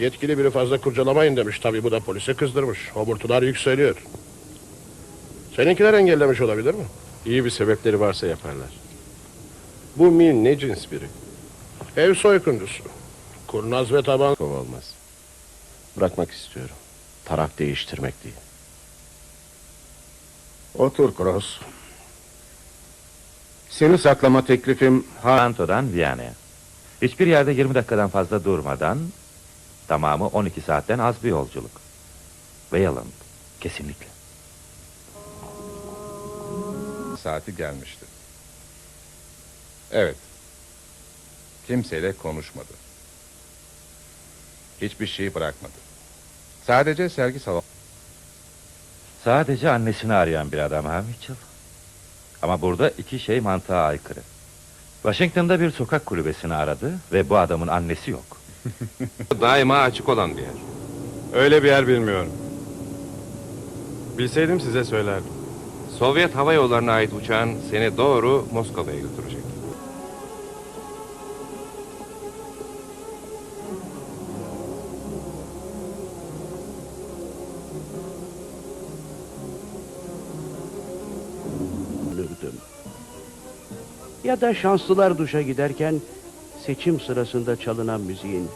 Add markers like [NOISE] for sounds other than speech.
Yetkili biri fazla kurcalamayın demiş. Tabii bu da polise kızdırmış. Homurtular yükseliyor. Seninkiler engellemiş olabilir mi? İyi bir sebepleri varsa yaparlar. Bu Mil ne cins biri? Ev soykuncusu. Kurnaz ve taban. Kov olmaz. Bırakmak istiyorum. Taraf değiştirmek değil. Otur Cross. Seni saklama teklifim ha Toronto'dan Viyana'ya. Hiçbir yerde 20 dakikadan fazla durmadan tamamı 12 saatten az bir yolculuk. Wayland. Kesinlikle. saati gelmişti. Evet. Kimseyle konuşmadı. Hiçbir şey bırakmadı. Sadece sergi salonu Sadece annesini arayan bir adam ha Mitchell? Ama burada iki şey mantığa aykırı. Washington'da bir sokak kulübesini aradı ve bu adamın annesi yok. [LAUGHS] Daima açık olan bir yer. Öyle bir yer bilmiyorum. Bilseydim size söylerdim. Sovyet Hava Yolları'na ait uçağın seni doğru Moskova'ya götürecek. Ya da şanslılar duşa giderken seçim sırasında çalınan müziğin